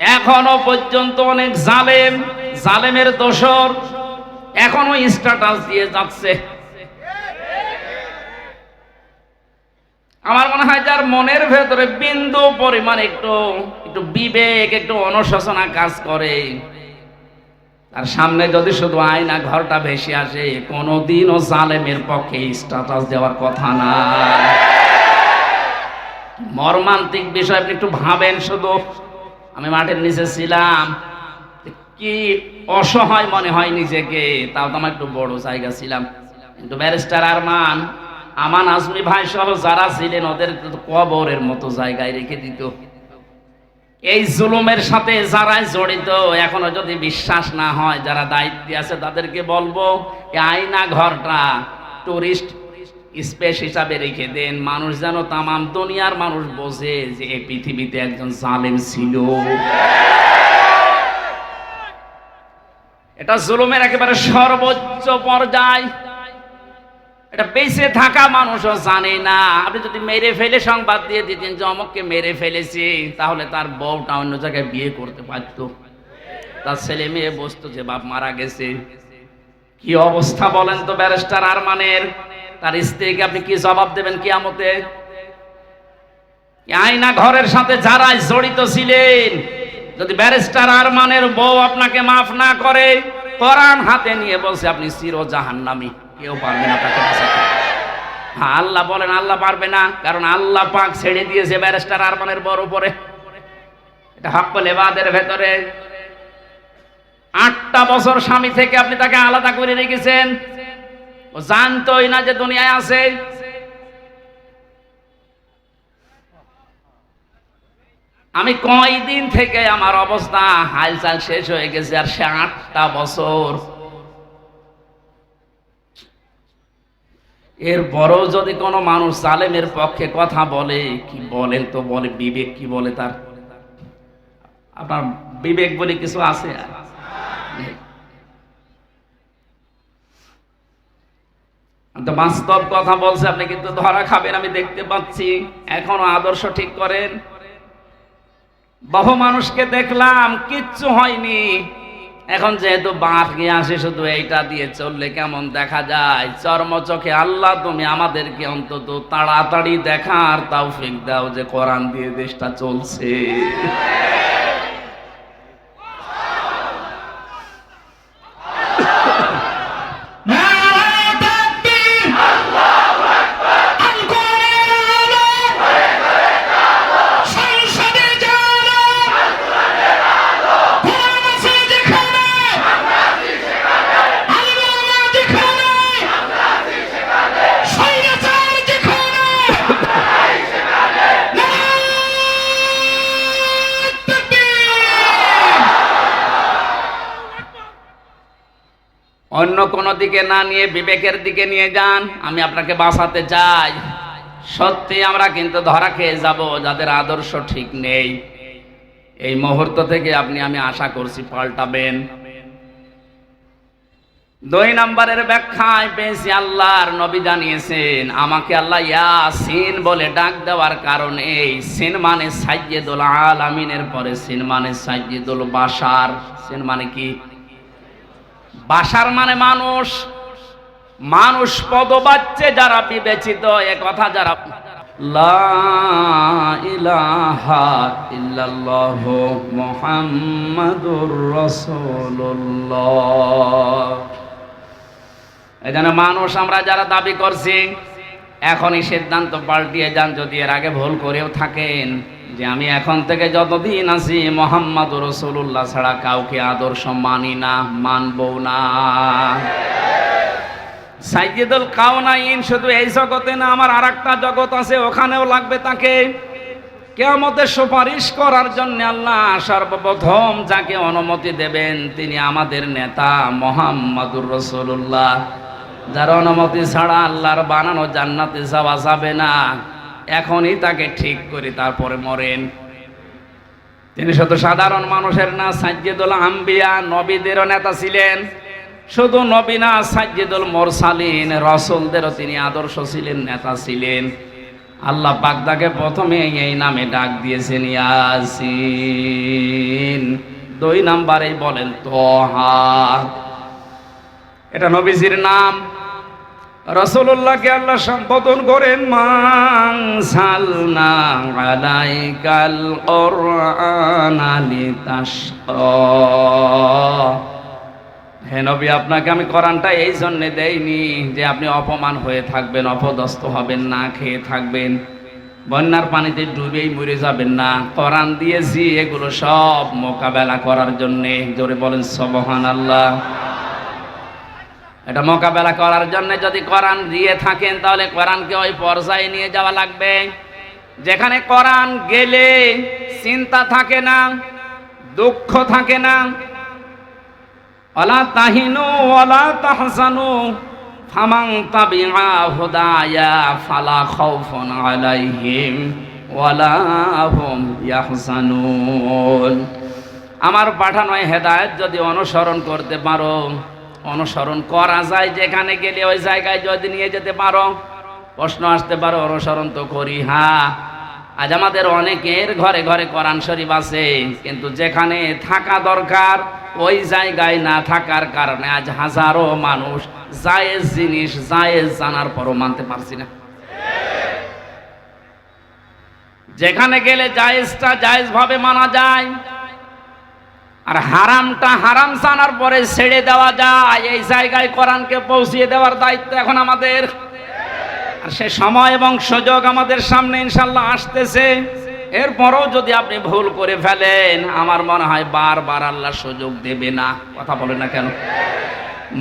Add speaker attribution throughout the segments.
Speaker 1: এখনও পর্যন্ত অনেক জালেম, জালেমের দোষর এখনও স্ট্যাটাস দিয়ে যাচ্ছে। আমার মনে হয় যার মনের ভেতরে বিন্দু পরিমাণ একটু একটু বিবেক, একটু অনুশোচনা কাজ করে। তার সামনে যদি শুধু আয়না ঘরটা ভেসে আসে, কোনোদিনও জালেমের পক্ষে স্ট্যাটাস দেওয়ার কথা না। মর্মান্তিক বিষয় আপনি একটু ভাবেন শুধু। আমি মাঠের নিচে ছিলাম। কি অসহায় মনে হয় নিজেকে, তাও তো আমার একটু বড় জায়গা ছিলাম। কিন্তু ব্যারিস্টার আরমান, আমান আজমি ভাই সহ যারা ছিলেন, ওদের কবরের মতো জায়গায় রেখে দিত। এই জুলুমের সাথে যারা জড়িত, এখনও যদি বিশ্বাস না হয়, যারা দায়িত্বে আছে তাদেরকে বলব, এই আয়না ঘরটা টুরিস্ট স্পেস হিসাবে রেখে দেন। মানুষ যেন তামাম দুনিয়ার মানুষ বোঝে যে এই পৃথিবীতে একজন জালেম ছিল। এটা জুলুমের একেবারে সর্বোচ্চ পর্যায়। এটা বেঁচে থাকা মানুষও জানে না। আপনি যদি মেরে ফেলে সংবাদ দিয়ে দিতেন যে অমককে মেরে ফেলেছে, তাহলে তার বউটা অন্য জায়গায় বিয়ে করতে পারত। তার ছেলে মেয়ে বসতো যে বাপ মারা গেছে। কি অবস্থা বলেন তো ব্যারিস্টার আরমানের? তার স্ত্রীকে আপনি কি জবাব দেবেন কিয়ামতে? এই আয়না ঘরের সাথে যারা জড়িত ছিলেন, যদি ব্যারিস্টার আরমানের বউ আপনাকে মাফ না করে, কোরআন হাতে নিয়ে বলছে, আপনি চির জাহান্নামী কেউ পারবে না তাকে হ্যাঁ আল্লাহ বলেন, আল্লাহ পারবে না, কারণ আল্লাহ পাক ছেড়ে দিয়েছে ব্যারিস্টার আরমানের বড় উপরে। এটা হকল এবাদের ভেতরে। আটটা বছর স্বামী থেকে আপনি তাকে আলাদা করে রেখেছেন। ও জানতোই না যে দুনিয়ায় আছে। আমি কয়দিন থেকে আমার অবস্থা হালচাল শেষ হয়ে গেছে আর সে আটটা বছর। এর বড়ও যদি কোনো মানুষ জালেমের পক্ষে কথা বলে, কি বলেন তো বলে, বিবেক কি বলে তার? আপনার বিবেক বলে কিছু আছে? আর নেই। তো বাস্তব কথা বলছে, আপনি কিন্তু ধরা খাবেন, আমি দেখতে পাচ্ছি। এখনও আদর্শ ঠিক করেন? বহু মানুষকে দেখলাম, কিচ্ছু হয়নি। এখন যেহেতু বাঁধ গিয়ে আসে, শুধু এইটা দিয়ে চললে কেমন দেখা যায়? চর্ম চোখে আল্লাহ, তুমি আমাদেরকে অন্তত তাড়াতাড়ি দেখার তৌফিক দাও যে কোরআন দিয়ে দেশটা চলছে। অন্য কোনো দিকে না নিয়ে বিবেকের দিকে নিয়ে যান, আমি আপনাকে বাঁচাতে চাই। সত্যি আমরা কিন্তু ধরা খেয়ে যাব, যাদের আদর্শ ঠিক নেই। এই মুহূর্ত থেকে আপনি, আমি আশা করছি পাল্টাবেন। দুই নম্বরের ব্যাখ্যায় পেয়েছি, আল্লাহর নবী জানিয়েছেন, আমাকে আল্লাহ ইয়াসিন বলে ডাক দেওয়ার কারণ এই সিন মানে সাইয়েদুল আলামিনের পরে, সিন মানে সাইয়েদুল বাসার সিন মানে কি? বাসার মানে মানুষ। মানুষ পদবাচ্চে যারা বিবেচিত, এ কথা যারা মানুষ আমরা যারা দাবি করছি, এখনই সিদ্ধান্ত পাল্টিয়ে যান যদি এর আগে ভুল করেও থাকেন। যে আমি এখন থেকে যতদিন আছি মোহাম্মদ রসুল্লাহ ছাড়া কাউকে আদর্শ মানি না, মানবো না। সাইয়েদুল কাউনাইন শুধু এই জগতে না, আমার আর একটা জগৎ আছে, ওখানেও লাগবে তাকে। কেয়ামতের সুপারিশ করার জন্য আল্লাহ সর্বপ্রথম যাকে অনুমতি দেবেন, তিনি আমাদের নেতা মোহাম্মদুর রসুল্লাহ যার অনুমতি ছাড়া আল্লাহর বানানো জান্নাতে যাওয়া যাবে না। এখনই তাকে ঠিক করে, তারপরে মরেন। তিনি শুধু সাধারণ মানুষের না, সাজ্জেদুল আম্বিয়া নবীদেরও নেতা ছিলেন। শুধু নবী না, সাজ্জেদুল মোরসালিন, রসুলদেরও তিনি আদর্শ ছিলেন, নেতা ছিলেন। আল্লাহ পাক তাকে প্রথমে এই নামে ডাক দিয়েছেন, ইয়াসিন। দুই নাম্বারেই বলেন তোহা। এটা নবীজির নাম। রসুল্লাহকে আল্লাহ সম্বোধন করেন মাং সালনা আলাইকাল নবী, আপনাকে আমি কোরআনটা এই জন্যে দেইনি যে আপনি অপমান হয়ে থাকবেন, অপদস্থ হবেন, না খেয়ে থাকবেন। বন্যার পানিতে ডুবেই মরে যাবেন না। কোরআন দিয়েছি, এগুলো সব মোকাবেলা করার জন্যে। জোরে বলেন সবহান আল্লাহ এটা মোকাবেলা করার জন্য যদি কোরআন দিয়ে থাকেন, তাহলে কোরআনকে ওই পর্যায়ে নিয়ে যাওয়া লাগবে। যেখানে কোরআন গেলে চিন্তা থাকে না, দুঃখ থাকে না। ওলা তাহিনু ওলা তাহসানু ফামাং তাবিআ হুদায়া ফালা খাউফুন আলাইহিম ওয়ালা হুম ইয়াহজানুন। আমার পাঠানো হেদায়েত যদি অনুসরণ করতে পারো অনুসরণ করা যায় যেখানে গেলে ওই জায়গায় যদি নিয়ে যেতে পারো। প্রশ্ন আসতে পারো, অনুসরণ তো করি হ্যাঁ। আজ আমাদের অনেকের ঘরে ঘরে কোরআন শরীফ আছে, কিন্তু যেখানে থাকা দরকার, ওই জায়গায় না থাকার কারণে আজ হাজারো মানুষ জায়েজ জিনিস, জায়েজ জানার পরও মানতে পারছি না। যেখানে গেলে জায়েজটা জায়েজ ভাবে মানা যায় আর হারামটা হারাম সানার পরে ছেড়ে দেওয়া যায়। এই জায়গায় কোরআনকে পৌঁছিয়ে দেওয়ার দায়িত্ব এখন আমাদের। আর সে সময় এবং সুযোগ আমাদের সামনে ইনশাল্লাহ আসতেছে। এরপরও যদি আপনি ভুল করে ফেলেন, আমার মনে হয় বারবার আল্লাহ সুযোগ দেবে না। কথা বলে না কেন?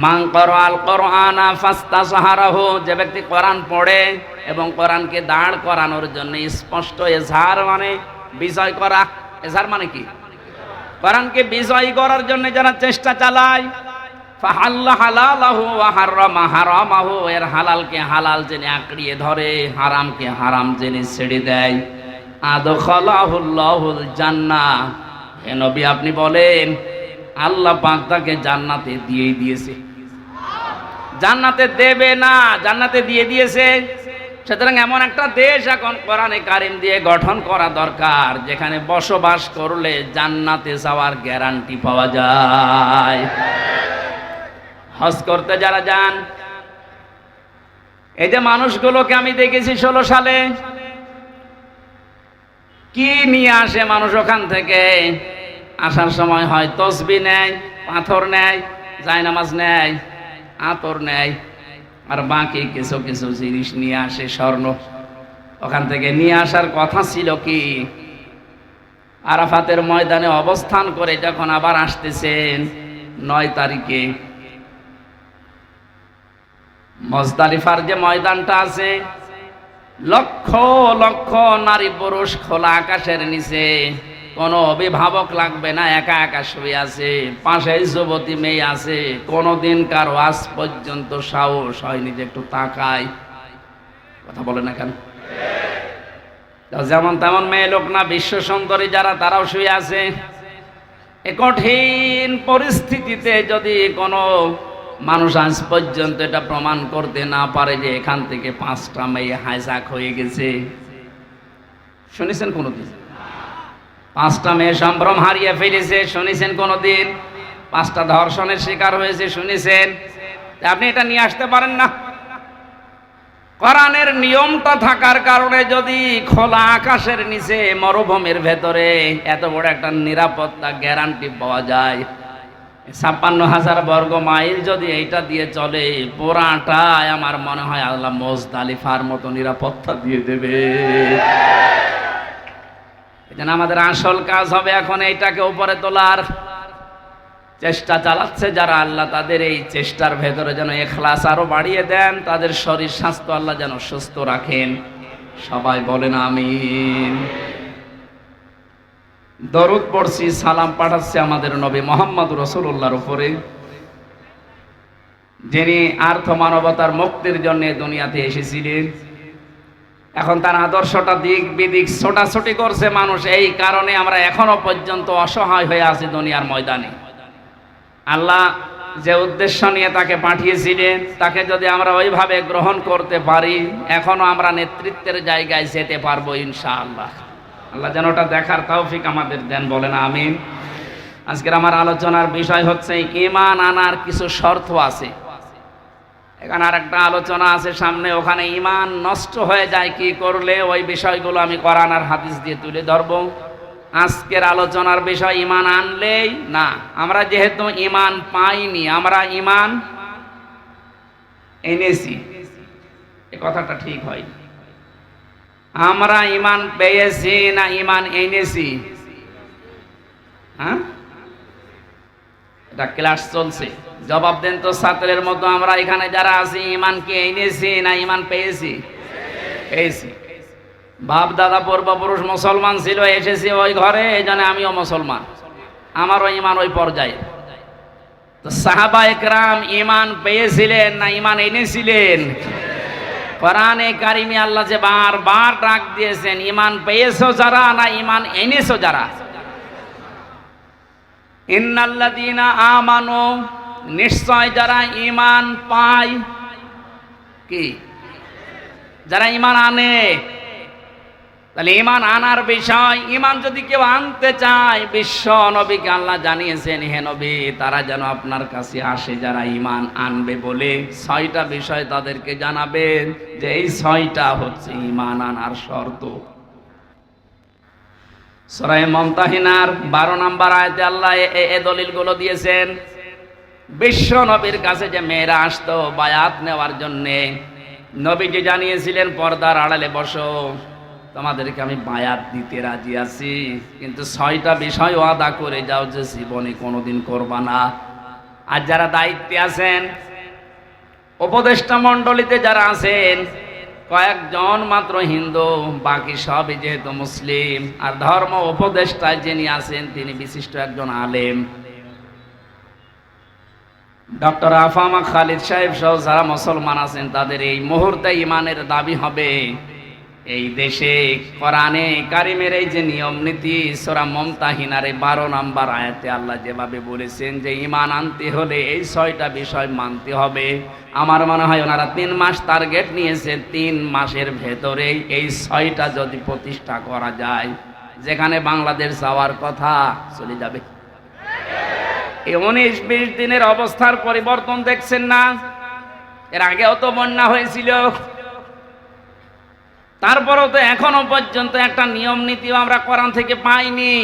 Speaker 1: মাং করআল কোরআনা ফাস্তা সাহারাহ যে ব্যক্তি কোরআন পড়ে এবং কোরআনকে দাঁড় করানোর জন্য স্পষ্ট এজাহার মানে বিজয় করা। এজাহার মানে কি? কোরআনকে বিজয়ী করার জন্য যারা চেষ্টা চালায়। এর হালালকে হালাল জেনে আঁকড়িয়ে ধরে, হারামকে হারাম জেনে ছেড়ে দেয়। জান্নাহ। এ নবী, আপনি বলেন, আল্লাহ পাক তাকে জান্নাতে দিয়েই দিয়েছে। জান্নাতে দেবে না, জান্নাতে দিয়ে দিয়েছে। সুতরাং এমন একটা দেশ এখন কোরআনে কারিম দিয়ে গঠন করা দরকার, যেখানে বসবাস করলে জান্নাতে যাওয়ার গ্যারান্টি পাওয়া যায়। হজ করতে যারা যান, এই যে মানুষগুলোকে আমি দেখেছি ষোলো সালে, কি নিয়ে আসে মানুষ ওখান থেকে? আসার সময় হয় তসবি নেয়, পাথর নেয়, জায়নামাজ নেয়, আতর নেয়। আর বাকি কিছু কিছু জিনিস নিয়ে আসে স্বর্ণ। ওখান থেকে নিয়ে আসার কথা ছিল কি? আরাফাতের ময়দানে অবস্থান করে যখন আবার আসতেছেন, নয় তারিখে মজদালিফার যে ময়দানটা আছে, লক্ষ লক্ষ নারী পুরুষ খোলা আকাশের নিচে কোনো অভিভাবক লাগবে না, একা একা শুয়ে আছে। পাশে যুবতী মেয়ে আছে। কোনোদিন কারও আজ পর্যন্ত সাহস হয়নি যে একটু তাকায়। কথা বলে না কেন? যেমন তেমন মেয়ে লোক না, বিশ্ব সুন্দরী যারা, তারাও শুয়ে আছে। এ কঠিন পরিস্থিতিতে যদি কোনো মানুষ আজ পর্যন্ত এটা প্রমাণ করতে না পারে যে এখান থেকে পাঁচটা মেয়ে হাইজাক হয়ে গেছে। শুনেছেন কোনো কোনোদিন? পাঁচটা মেয়ে সম্ভ্রম হারিয়ে ফেলেছে শুনেছেন কোনোদিন? পাঁচটা ধর্ষণের শিকার হয়েছে, শুনেছেন? আপনি এটা নিয়ে আসতে পারেন না। কোরআনের নিয়মটা থাকার কারণে যদি খোলা আকাশের নিচে মরুভূমির ভেতরে এত বড় একটা নিরাপত্তা গ্যারান্টি পাওয়া যায়, ছাপ্পান্ন হাজার বর্গ মাইল যদি এইটা দিয়ে চলে পোড়াটাই আমার মনে হয় আল্লাহ মোজদালিফার মতো নিরাপত্তা দিয়ে দেবে। এজন্য আমাদের আসল কাজ হবে এখন এইটাকে উপরে তোলার। চেষ্টা চালাচ্ছে যারা আল্লাহ তাদের এই চেষ্টার ভেতরে যেন এখলাস আরও বাড়িয়ে দেন, তাদের শরীর স্বাস্থ্য আল্লাহ যেন সুস্থ রাখেন। সবাই বলেন আমিন। দরুদ পড়ছি, সালাম পাঠাচ্ছে আমাদের নবী মোহাম্মদ রসুল্লাহর উপরে, যিনি আর্থ মানবতার মুক্তির জন্য দুনিয়াতে এসেছিলেন। এখন তার আদর্শটা দিক বিদিক ছোটাছুটি করছে মানুষ, এই কারণে আমরা এখনও পর্যন্ত অসহায় হয়ে আছি দুনিয়ার ময়দানে। আল্লাহ যে উদ্দেশ্য নিয়ে তাকে পাঠিয়েছিলেন, তাকে যদি আমরা ওইভাবে গ্রহণ করতে পারি, এখনও আমরা নেতৃত্বের জায়গায় যেতে পারব ইনশাআল্লাহ। আল্লাহ যেন ওটা দেখার তৌফিক আমাদের দেন, বলেন আমিন। আজকের আমার আলোচনার বিষয় হচ্ছে ইমান আনার কিছু শর্ত আছে। এখানে আর একটা আলোচনা আছে সামনে, ওখানে ইমান নষ্ট হয়ে যায়, কি করলে? ওই বিষয়গুলো আমি কোরআন আর হাদিস দিয়ে তুলে ধরবো। আজকের আলোচনার বিষয় ইমান আনলেই না। আমরা যেহেতু ইমান পাইনি, আমরা ইমান এনেছি। এ কথাটা ঠিক হয়। আমরা ইমান পেয়েছি না ইমান এনেছি? হ্যাঁ? এটা ক্লাস চলছে। জবাব দেন তো ছাত্রের মতো আমরা এখানে যারা আছি, ইমান কি এনেছি না ইমান পেয়েছি? পেয়েছি। বাপ, দাদা, পূর্বপুরুষ মুসলমান ছিল, এসেছি ওই ঘরে, এই জন্য আমিও মুসলমান। আমারও ইমান ওই পর্যায়ে। তো সাহাবা একরাম ইমান পেয়েছিলেন না ইমান এনেছিলেন? কোরআনে কারিমি আল্লাহ যে বারবার ডাক দিয়েছেন, ইমান পেয়েছ যারা না ইমান এনেছো যারা? ইন্নাল্লাযীনা আমানু, নিশ্চয় যারা ইমান পায়, কি? যারা ইমান আনে। তাহলে ইমান আনার বিষয় ইমান যদি কেউ আনতে চায়, বিশ্ব নবীকে আল্লাহ জানিয়েছেন, হে নবী, তারা যেন আপনার কাছে আসে, যারা ইমান আনবে বলে। ছয়টা বিষয় তাদেরকে জানাবেন যে এই ছয়টা হচ্ছে ইমান আনার শর্ত। সরাই মমতাহিনার বারো নাম্বার আয়তে আল্লাহ এ- দলিলগুলো দিয়েছেন। বিশ্ব নবীর কাছে যে মেয়েরা আসতো বায়াত নেওয়ার জন্যে, নবীজি জানিয়েছিলেন, পর্দার আড়ালে বসো, তোমাদেরকে আমি বায়াত দিতে রাজি আছি, কিন্তু ছয়টা বিষয় ওয়াদা করে যাও যে জীবনে কোনোদিন করবা না। আর যারা দায়িত্বে আছেন, উপদেষ্টা মণ্ডলীতে যারা আছেন কয়েকজন মাত্র হিন্দু, বাকি সবই যেহেতু মুসলিম। আর ধর্ম উপদেষ্টায় যিনি আছেন, তিনি বিশিষ্ট একজন আলেম। ডক্টর আফামা খালিদ সাহেব সহ যারা মুসলমান আছেন, তাদের এই মুহূর্তে ইমানের দাবি হবে। এই দেশে কোরআনে কারিমের এই যে নিয়ম নীতি, সোরা মমতাহিনারে বারো নাম্বার আয়াতে আল্লাহ যেভাবে বলেছেন যে ইমান আনতে হলে এই ছয়টা বিষয় মানতে হবে। আমার মনে হয় ওনারা তিন মাস টার্গেট নিয়েছে তিন মাসের ভেতরেই এই ছয়টা যদি প্রতিষ্ঠা করা যায়, যেখানে বাংলাদেশ যাওয়ার কথা চলে যাবে। এই উনিশ বিশ দিনের অবস্থার পরিবর্তন দেখছেন না? এর আগেও তো বন্যা হয়েছিল। তারপরেও তো এখনও পর্যন্ত একটা নিয়ম নীতিও আমরা কোরআন থেকে পাইনি।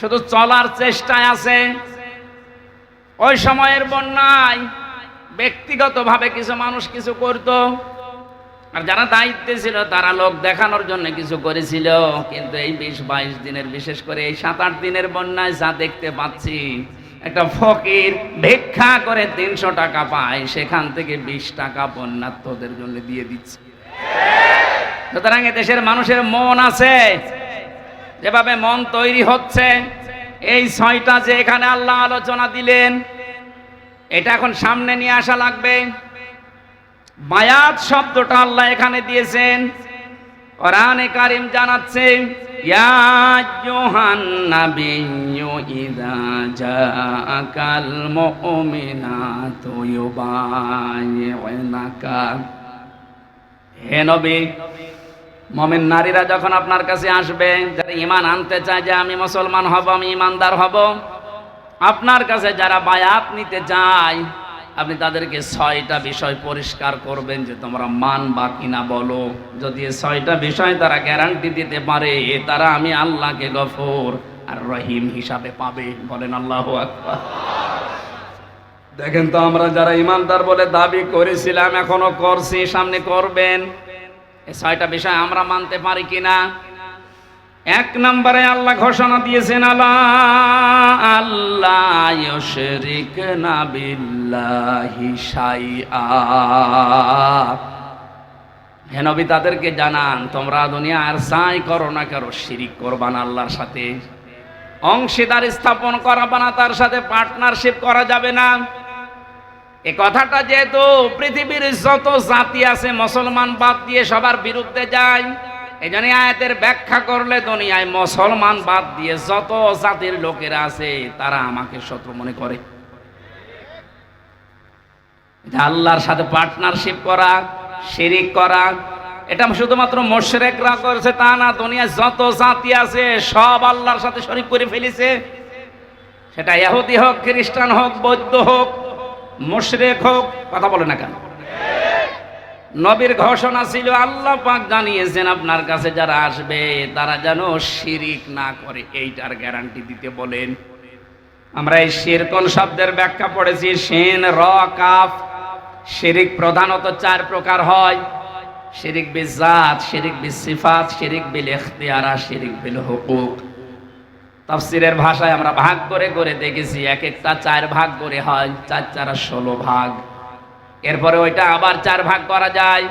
Speaker 1: শুধু চলার চেষ্টায় আছে। ওই সময়ের বন্যায় ব্যক্তিগতভাবে কিছু মানুষ কিছু করত। আর যারা দায়িত্বে ছিল, তারা লোক দেখানোর জন্য কিছু করেছিল। কিন্তু এই বিশ বাইশ দিনের, বিশেষ করে এই সাত আট দিনের বন্যায় যা দেখতে পাচ্ছি, একটা ফকির ভিক্ষা করে তিনশো টাকা পায়, সেখান থেকে বিশ টাকা বন্যার্থদের জন্য দিয়ে দিচ্ছে। সুতরাং দেশের মানুষের মন আছে। যেভাবে মন তৈরি হচ্ছে, এই ছয়টা যে এখানে আল্লাহ আলোচনা দিলেন, এটা এখন সামনে নিয়ে আসা লাগবে। বায়াত শব্দটা আল্লাহ এখানে দিয়েছেন। কোরআনে কারিম জানাচ্ছে হে নবী মমিন নারীরা যখন আপনার কাছে আসবে, যারা ইমান আনতে চায় যে আমি মুসলমান হব, আমি ইমানদার হব, আপনার কাছে যারা বায়াত নিতে চায়, আপনি তাদেরকে ছয়টা বিষয় পরিষ্কার করবেন যে তোমরা মান বা কিনা বলো। যদি ছয়টা বিষয় তারা গ্যারান্টি দিতে পারে তারা আমি আল্লাহকে গফর আর রহিম হিসাবে পাবে। বলেন আল্লাহ দেখেন তো আমরা যারা ইমানদার বলে দাবি করেছিলাম, এখনও করছি, সামনে করবেন। ছয়টা বিষয় আমরা মানতে পারি কিনা? এক নম্বরে আল্লাহ ঘোষণা দিয়েছেন আল্লাহ আল্লাহ ইউশরিক না বিল্লাহি শাইআ। হে নবী, তাদেরকে জানান, তোমরা দুনিয়া আর সাই করো না কারও শিরিক করবা না আল্লাহর সাথে। অংশীদার স্থাপন করাবা না, তার সাথে পার্টনারশিপ করা যাবে না। এ কথাটা যেহেতু পৃথিবীর যত জাতি আছে, মুসলমান বাদ দিয়ে সবার বিরুদ্ধে যায় এই জন্য আয়াতের ব্যাখ্যা করলে দুনিয়ায় মুসলমান বাদ দিয়ে যত জাতির লোকেরা আছে, তারা আমাকে শত্রু মনে করে। আল্লাহর সাথে পার্টনারশিপ করা, শিরিক করা, এটা শুধুমাত্র মোশরেকরা করেছে, তা না, দুনিয়ায় যত জাতি আছে, সব আল্লাহর সাথে শরিক করে ফেলেছে। সেটা ইহুদি হোক, খ্রিস্টান হোক, বৌদ্ধ হোক মুশরিক হোক, কথা বলে না কেন? নবীর ঘোষণা ছিল, আল্লাহ পাক জানিয়েছেন, আপনার কাছে যারা আসবে, তারা যেন শিরিক না করে, এইটার গ্যারান্টি দিতে বলেন। আমরা এই শিরকন শব্দের ব্যাখ্যা পড়েছি, সেন, র, কাফ, শিরিক প্রধানত চার প্রকার হয়। শিরিক বিজাত, শিরিক বিসিফাত, শিরিক বিল ইখতিয়ারা, শিরিক বিল হুকুক। তাফসিরের ভাষায় আমরা ভাগ করে করে দেখেছি এক একটা চার ভাগ করে হয়, চার চারা ষোলো ভাগ। এরপরে ওইটা আবার চার ভাগ করা যায়।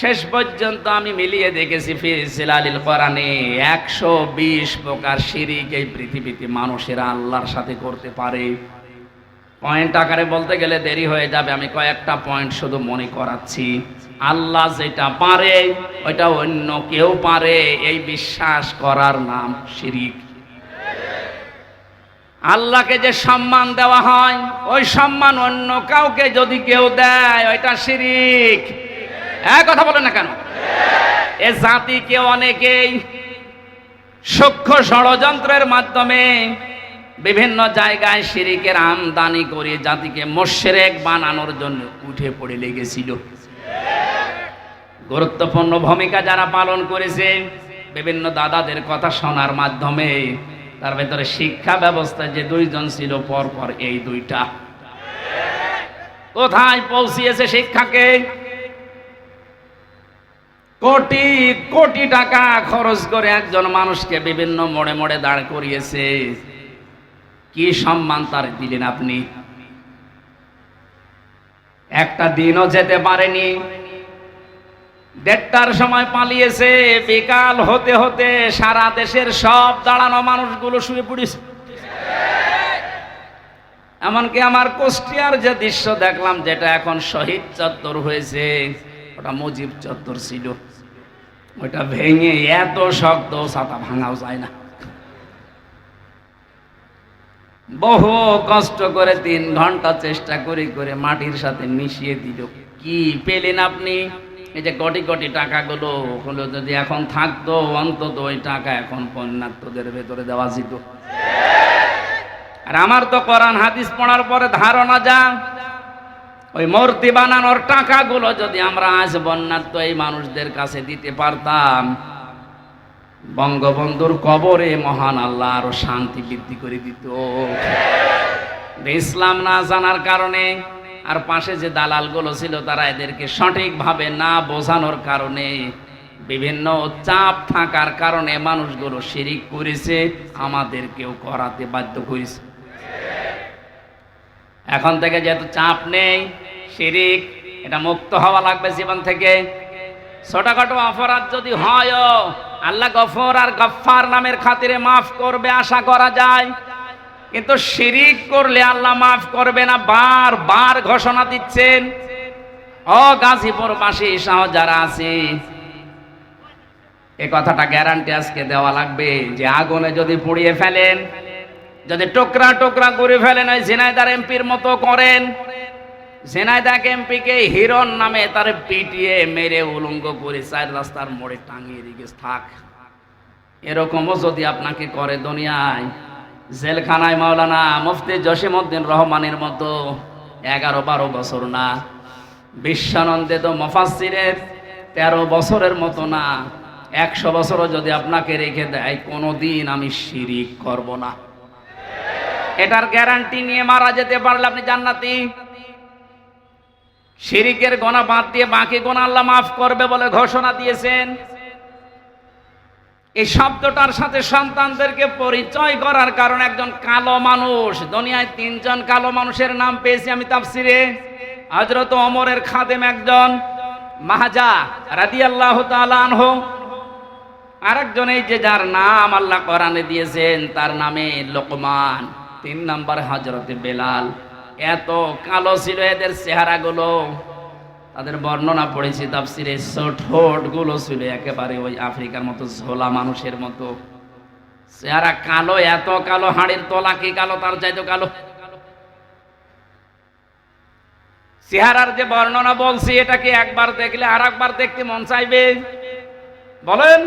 Speaker 1: শেষ পর্যন্ত আমি মিলিয়ে দেখেছি ফিজিলালিল কোরআনে, একশো বিশ প্রকার শিরিক এই পৃথিবীতে মানুষেরা আল্লাহর সাথে করতে পারে। পয়েন্ট আকারে বলতে গেলে দেরি হয়ে যাবে, আমি কয়েকটা পয়েন্ট শুধু মনে করাচ্ছি। আল্লাহ যেটা পারে, ওইটা অন্য কেউ পারে, এই বিশ্বাস করার নাম শিরিক। আল্লাহকে যে সম্মান দেওয়া হয়, ওই সম্মান অন্য কাউকে যদি কেউ দেয়, ওইটা শিরিক। হ্যাঁ কথা বলেন না কেন? এ জাতিকে অনেকেই সূক্ষ্ম ষড়যন্ত্রের মাধ্যমে বিভিন্ন জায়গায় শিরিকের আমদানি করে জাতিকে মোশেরেক বানানোর জন্য উঠে পড়ে লেগেছিল। গুরুত্বপূর্ণ ভূমিকা যারা পালন করেছে, বিভিন্ন দাদাদের কথা শোনার মাধ্যমে তার ভেতরে শিক্ষা ব্যবস্থায় যে দুইজন ছিল পর পর এই দুইটা। কোথায় পৌঁছিয়েছে শিক্ষাকে? কোটি কোটি টাকা খরচ করে একজন মানুষকে বিভিন্ন মোড়ে মোড়ে দাঁড় করিয়েছে। কি সম্মান তার দিলেন আপনি? একটা দিনও যেতে পারেনি। দেড়টার সময় পালিয়েছে, বিকাল হতে হতে সারা দেশের সব দাঁড়ানো মানুষগুলো শুয়ে পড়েছে। এমনকি আমার কুষ্টিয়ার যে দৃশ্য দেখলাম, যেটা এখন শহীদ চত্বর হয়েছে, ওটা মুজিব চত্বর ছিল। ওটা ভেঙে এত শক্ত ছাতা ভাঙাও যায় না। বহু কষ্ট করে তিন ঘণ্টা চেষ্টা করে করে মাটির সাথে মিশিয়ে দিল। কি পেলেন আপনি? এই যে কোটি কোটি টাকাগুলো ওগুলো যদি এখন থাকতো, অন্তত ওই টাকা এখন পণ্যাত্মদের ভেতরে দেওয়া যেত। আর আমার তো কোরআন হাদিস পড়ার পরে ধারণা যা, ওই মূর্তি বানানোর টাকাগুলো যদি আমরা আজ বন্যাত্ম এই মানুষদের কাছে দিতে পারতাম, বঙ্গবন্ধুর কবরে মহান আল্লাহ আরও শান্তি বৃদ্ধি করে দিত। ইসলাম না জানার কারণে আর পাশে যে দালালগুলো ছিল তারা এদেরকে সঠিকভাবে না বোঝানোর কারণে বিভিন্ন চাপ থাকার কারণে মানুষগুলো শিরিক করেছে, আমাদেরকেও করাতে বাধ্য করেছে। এখন থেকে যেহেতু চাপ নেই, শিরিক, এটা মুক্ত হওয়া লাগবে জীবন থেকে। ছোটখাটো অপরাধ যদি হয় আল্লাহ গফর আর গফার নামের খাতিরে মাফ করবে, আশা করা যায়। কিন্তু শিরিক করলে আল্লাহ মাফ করবে না, বার বার ঘোষণা দিচ্ছেন। ও গাজীপুর বাসী সহ যারা আছে। এ কথাটা গ্যারান্টি আজকে দেওয়া লাগবে যে আগুনে যদি পুড়িয়ে ফেলেন, যদি টোকরা টোকরা করে ফেলেন, ওই ঝিনাইদার এমপির মতো করেন ঝিনাইদাক এমপিকে হিরণ নামে তার পিটিয়ে মেরে উলঙ্গ করে চার রাস্তার মোড়ে টাঙিয়ে রেখে থাক। এরকমও যদি আপনাকে করে দুনিয়ায় জেলখানায় মাওলানা মুফতি জসিমউদ্দিন রহমানের মতো এগারো বারো বছর না। বিশ্বানন্দে তো মফাসিরের তেরো বছরের মতো না। একশো বছরও যদি আপনাকে রেখে দেয়, কোনোদিন আমি শিরিক করব না। এটার গ্যারান্টি নিয়ে মারা যেতে পারলে আপনি জান্নাতি। শিরিকের গোনা বাদ দিয়ে বাকি গোনা আল্লাহ মাফ করবে বলে ঘোষণা দিয়েছেন। এই শব্দটার সাথে সন্তানদেরকে পরিচয় করার কারণ একজন কালো মানুষ, দুনিয়ায় তিনজন কালো মানুষের নাম পেয়েছি আমি তাফসিরে। হজরত অমরের খাদেম একজন মাহাজা রাদি আল্লাহ আনহ। আরেকজন এই যে যার নাম আল্লাহ কোরআনে দিয়েছেন, তার নামে লোকমান, তিন নম্বর হজরতে বেলাল। এত কালো ছিল এদের চেহারাগুলো। তাদের বর্ণনা পড়েছি, তাফসিরে ঠোঁটগুলো ছিল একেবারে ওই আফ্রিকার মতো ঝোলা মানুষের মতো। চেহারা কালো, এত কালো, হাড়ির তলা কি কালো, তার চাইতো কালো। চেহারার যে বর্ণনা বলছি, এটাকে একবার দেখলে আর একবার দেখতে মন চাইবে। বলেন?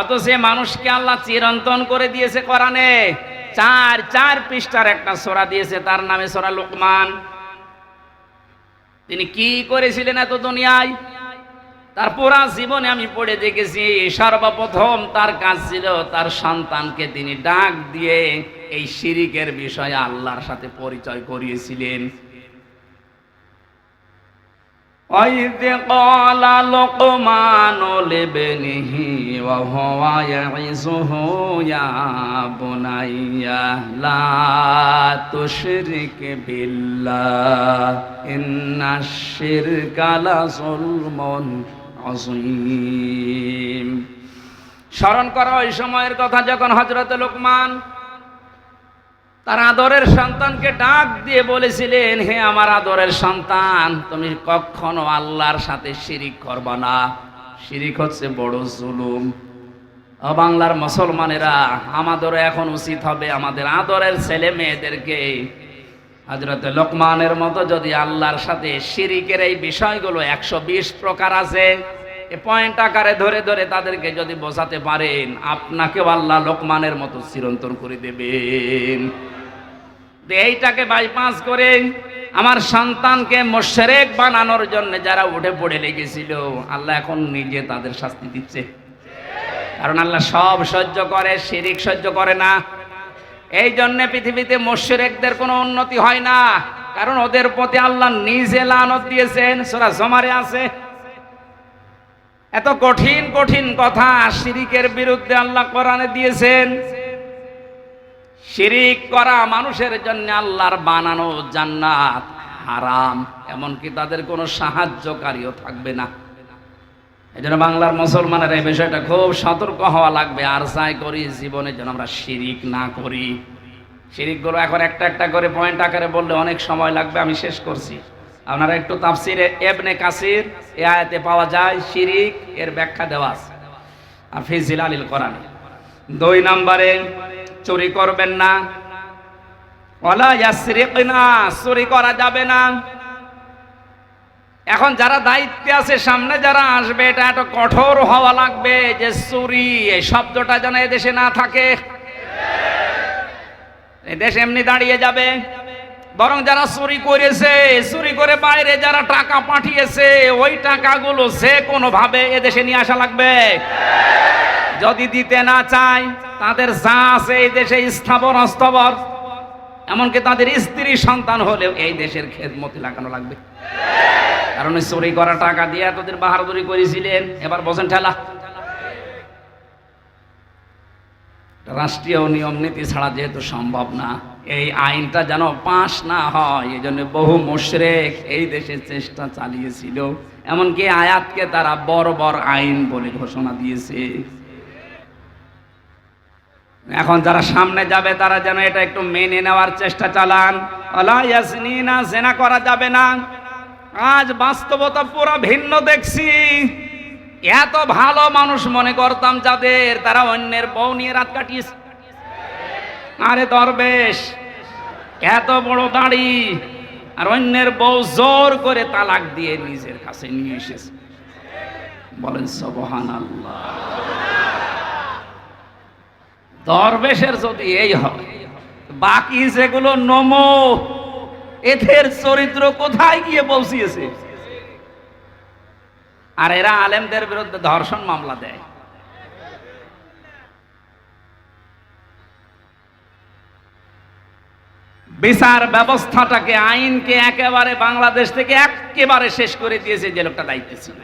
Speaker 1: অত সে মানুষকে আল্লাহ চিরন্তন করে দিয়েছে কোরআনে। চার চার পৃষ্ঠার একটা সোরা দিয়েছে, তার নামে সোরা লোকমান। তিনি কি করেছিলেন এত দুনিয়ায়? তার পুরা জীবনে আমি পড়ে দেখেছি, সর্বপ্রথম তার কাজ ছিল তার সন্তানকে তিনি ডাক দিয়ে এই শিরিকের বিষয়ে আল্লাহর সাথে পরিচয় করিয়েছিলেন। وإذ قال لقمان لابنه وهو يعظه يا بني لا تشرك بالله إن الشرك لظلم عظيم স্মরণ করো ওই সময়ের কথা যখন হজরত লোকমান তার আদরের সন্তানকে ডাক দিয়ে বলেছিলেন, হে আমার আদরের সন্তান, তুমি কখনো আল্লাহর সাথে শিরিক করবা না। শিরিক হচ্ছে বড় জুলুম। বাংলার মুসলমানেরা, আমাদেরও এখন উচিত হবে আমাদের আদরের ছেলে মেয়েদেরকে। হজরত লোকমানের মতো যদি আল্লাহর সাথে শিরিকের এই বিষয়গুলো একশো বিশ প্রকার আছে, এ পয়েন্ট আকারে ধরে ধরে তাদেরকে যদি বোঝাতে পারেন, আপনাকেও আল্লাহ লোকমানের মতো চিরন্তন করে দেবেন। এইটাকে বাইপাস করে আমার সন্তানকে মোশেরেক বানানোর জন্য যারা উঠে পড়ে লেগেছিল, আল্লাহ এখন নিজে তাদের শাস্তি দিচ্ছে। কারণ আল্লাহ সব সহ্য করে, শিরিক সহ্য করে না। এই জন্য পৃথিবীতে মোশেরেকদের কোনো উন্নতি হয় না। কারণ ওদের প্রতি আল্লাহ নিজে লানত দিয়েছেন। সোরা জমারে আছে। এত কঠিন কঠিন কথা শিরিকের বিরুদ্ধে আল্লাহ কোরআনে দিয়েছেন। শিরিক করা মানুষের জন্য আল্লাহর বানানো জান্নাত হারাম, এমনকি তাদের কোনো সাহায্যকারীও থাকবে না। এই জন্য বাংলার মুসলমানের এই বিষয়টা খুব সতর্ক হওয়া লাগবে আর চাই করি জীবনে যেন আমরা শিরিক না করি। শিরিকগুলো এখন একটা একটা করে পয়েন্ট আকারে বললে অনেক সময় লাগবে, আমি শেষ করছি। আপনারা একটু তাফসিরে এবনে কাসির এ আয়াতে পাওয়া যায়, শিরিক এর ব্যাখ্যা দেওয়া আছে। আর ফিজিল আলিল কোরআন। দুই নম্বরে চুরি করবেন না। চুরি করা যাবে না। এখন যারা দায়িত্বে আছে, সামনে যারা আসবে, এটা একটা কঠোর হওয়া লাগবে যে চুরি, এই শব্দটা যেন এদেশে না থাকে। দেশ এমনি দাঁড়িয়ে যাবে। বরং যারা চুরি করেছে, চুরি করে বাইরে যারা টাকা পাঠিয়েছে, ওই টাকাগুলো যে কোনোভাবে এদেশে নিয়ে আসা লাগবে। যদি দিতে না চায়, তাদের যা আছে এই দেশে স্থাবর অস্থাবর এমনকি তাদের স্ত্রী সন্তান হলেও এই দেশের খেদমতি লাগানো লাগবে। কারণ চুরি করা টাকা দিয়ে এতদিন বাহাদুরি করেছিলেন। এবার বসেন ঠেলা। রাষ্ট্রীয় নিয়ম নীতি ছাড়া যেহেতু সম্ভব না এই আইনটা যেন পাশ না হয় এই জন্য বহু মুশরেক এই দেশে চেষ্টা চালিয়েছিল। এমনকি আয়াতকে তারা বড় বড় আইন বলে ঘোষণা দিয়েছে। এখন যারা সামনে যাবে, তারা যেন এটা একটু মেনে নেওয়ার চেষ্টা চালান। না জেনা করা যাবে না। আজ বাস্তবতা পুরো ভিন্ন দেখছি। এত ভালো মানুষ মনে করতাম যাদের, তারা অন্যের বউ নিয়ে রাত কাটিয়েছে। আরে দরবেশ, এত বড় দাড়ি আর অন্যের বউ জোর করে তালাক দিয়ে নিজের কাছে নিয়ে এসেছে। বলেন সবহান আল্লাহ দরবেশের যদি এই হয়, বাকি যেগুলো নমো, এদের চরিত্র কোথায় গিয়ে পৌঁছিয়েছে? আর এরা আলেমদের বিরুদ্ধে ধর্ষণ মামলা দেয়। বিচার ব্যবস্থাটাকে, আইনকে একেবারে বাংলাদেশ থেকে একেবারে শেষ করে দিয়েছে যে লোকটা দায়িত্ব ছিল।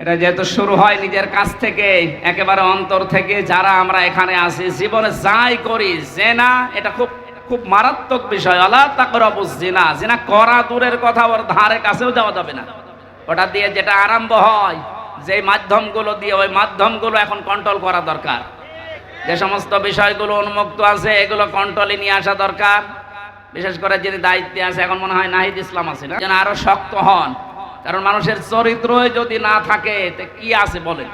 Speaker 1: এটা যেহেতু শুরু হয় নিজের কাছ থেকে, একেবারে অন্তর থেকে যারা আমরা এখানে আছি, জীবনে যাই করি, জেনা, এটা খুব খুব মারাত্মক বিষয়। আল্লাহ তাকরাবু জিনা জিনা করা দূরের কথা, ওর ধারে কাছেও যাওয়া যাবে না। ওটা দিয়ে যেটা আরম্ভ হয় যে মাধ্যমগুলো দিয়ে ওই মাধ্যমগুলো এখন কন্ট্রোল করা দরকার। যে সমস্ত বিষয়গুলো উন্মুক্ত আছে, এগুলো কন্ট্রোলে নিয়ে আসা দরকার। বিশেষ করে যিনি দায়িত্বে আছে, এখন মনে হয় নাহিদ ইসলাম আছে না? যেন আরও শক্ত হন। কারণ মানুষের চরিত্র যদি না থাকে কি আছে বলেন?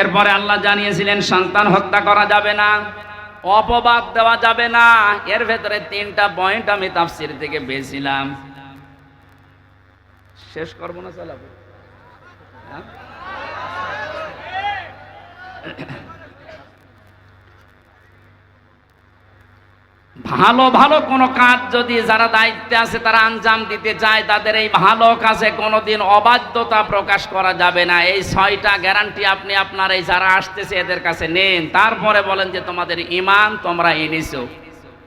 Speaker 1: এরপরে আল্লাহ জানিয়েছিলেন, সন্তান হত্যা করা যাবে না, অপবাদ দেওয়া যাবে না। এর ভেতরে তিনটা পয়েন্ট আমি তাফসির থেকে পেয়েছিলাম। শেষ করব না, চালাবো? হ্যাঁ? ভালো ভালো কোনো কাজ যদি যারা দায়িত্বে আছে, তারা আঞ্জাম দিতে চায়, তাদের এই ভালো কাজে কোনোদিন অবাধ্যতা প্রকাশ করা যাবে না। এই ছয়টা গ্যারান্টি আপনি, আপনার এই যারা আসতেছে, এদের কাছে নেন। তারপরে বলেন যে, তোমাদের ইমান তোমরা এনেছো।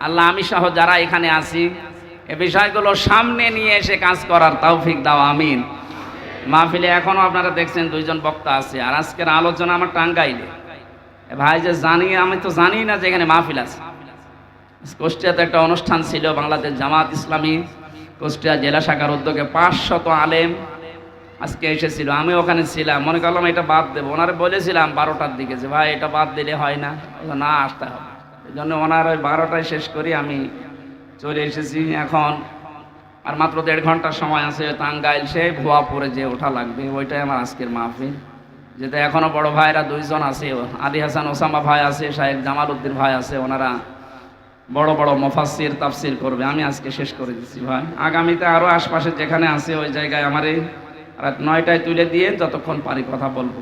Speaker 1: আল্লাহ, আমি সহ যারা এখানে আছি, এ বিষয়গুলো সামনে নিয়ে এসে কাজ করার তৌফিক দাও, আমিন। মাহফিলে এখনও আপনারা দেখছেন দুইজন বক্তা আছে। আর আজকের আলোচনা আমার টাঙ্গাইলে। ভাই যে জানি আমি তো জানি না যে এখানে মাহফিল আছে। কুষ্টিয়াতে একটা অনুষ্ঠান ছিল বাংলাদেশ জামাত ইসলামী কুষ্টিয়া জেলা শাখার উদ্যোগে পাঁচশত আলেম আজকে এসেছিল। আমি ওখানে ছিলাম। মনে করলাম এটা বাদ দেবো। ওনারে বলেছিলাম বারোটার দিকে যে, ভাই, এটা বাদ দিলে হয় না। না, আসতে হবে। এই জন্য ওনার ওই বারোটায় শেষ করি আমি চলে এসেছি। এখন আর মাত্র দেড় ঘণ্টার সময় আছে, টাঙ্গাইল সে ভুয়াপুরে যে ওঠা লাগবে, ওইটাই আমার আজকের মাহফিল। যেটা এখনও বড় ভাইরা দুইজন আছে, আদি হাসান, ওসামা ভাই আছে শাহেদ জামাল উদ্দিন ভাই আছে, ওনারা বড় বড় মফাসির তাফসির করবে। আমি আজকে শেষ করে দিচ্ছি ভাই। আগামীতে আরও আশপাশে যেখানে আছে, ওই জায়গায় আমার রাত নয়টায় তুলে দিয়ে যতক্ষণ পারি কথা বলব।